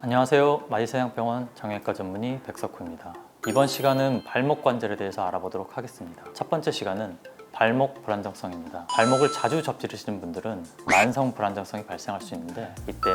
안녕하세요. 마이세양병원 정형외과 전문의 백석호입니다. 이번 시간은 발목 관절에 대해서 알아보도록 하겠습니다. 첫 번째 시간은 발목 불안정성입니다. 발목을 자주 접지르시는 분들은 만성 불안정성이 발생할 수 있는데 이때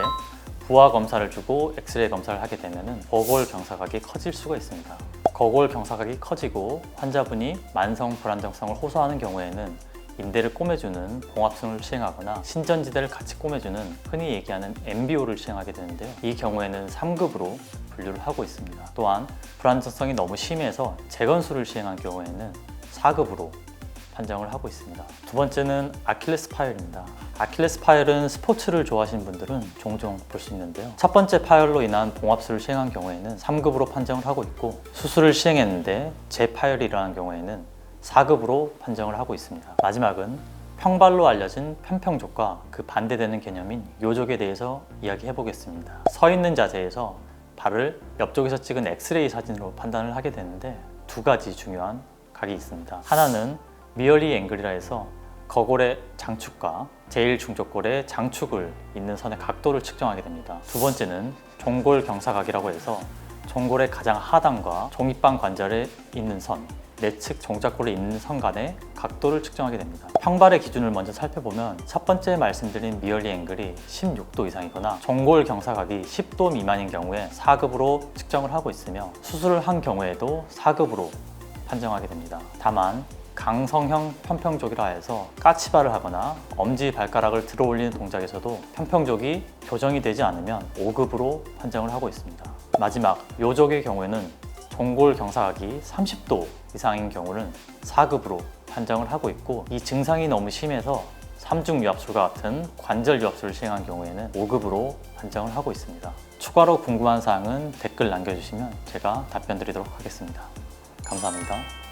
부하 검사를 주고 엑스레이 검사를 하게 되면 거골 경사각이 커질 수가 있습니다. 거골 경사각이 커지고 환자분이 만성 불안정성을 호소하는 경우에는 인대를 꼬매주는 봉합술을 시행하거나 신전지대를 같이 꼬매주는 흔히 얘기하는 MBO를 시행하게 되는데요. 이 경우에는 3급으로 분류를 하고 있습니다. 또한 불안정성이 너무 심해서 재건술을 시행한 경우에는 4급으로 판정을 하고 있습니다. 두 번째는 아킬레스 파열입니다. 아킬레스 파열은 스포츠를 좋아하시는 분들은 종종 볼 수 있는데요. 첫 번째 파열로 인한 봉합술을 시행한 경우에는 3급으로 판정을 하고 있고 수술을 시행했는데 재파열이 일어난 경우에는 4급으로 판정을 하고 있습니다. 마지막은 평발로 알려진 편평족과 그 반대되는 개념인 요족에 대해서 이야기해 보겠습니다. 서 있는 자세에서 발을 옆쪽에서 찍은 엑스레이 사진으로 판단을 하게 되는데 두 가지 중요한 각이 있습니다. 하나는 미얼리 앵글이라 해서 거골의 장축과 제일 중족골의 장축을 잇는 선의 각도를 측정하게 됩니다. 두 번째는 종골 경사각이라고 해서 종골의 가장 하단과 종입방 관절에 있는 선, 내측 종착골에 있는 선 간의 각도를 측정하게 됩니다. 평발의 기준을 먼저 살펴보면 첫 번째 말씀드린 미얼리 앵글이 16도 이상이거나 종골 경사각이 10도 미만인 경우에 4급으로 측정을 하고 있으며 수술을 한 경우에도 4급으로 판정하게 됩니다. 다만 강성형 편평족이라 해서 까치발을 하거나 엄지 발가락을 들어 올리는 동작에서도 편평족이 교정이 되지 않으면 5급으로 판정을 하고 있습니다. 마지막 요족의 경우에는 종골 경사각이 30도 이상인 경우는 4급으로 판정을 하고 있고 이 증상이 너무 심해서 삼중 유압술과 같은 관절 유압술을 시행한 경우에는 5급으로 판정을 하고 있습니다. 추가로 궁금한 사항은 댓글 남겨주시면 제가 답변 드리도록 하겠습니다. 감사합니다.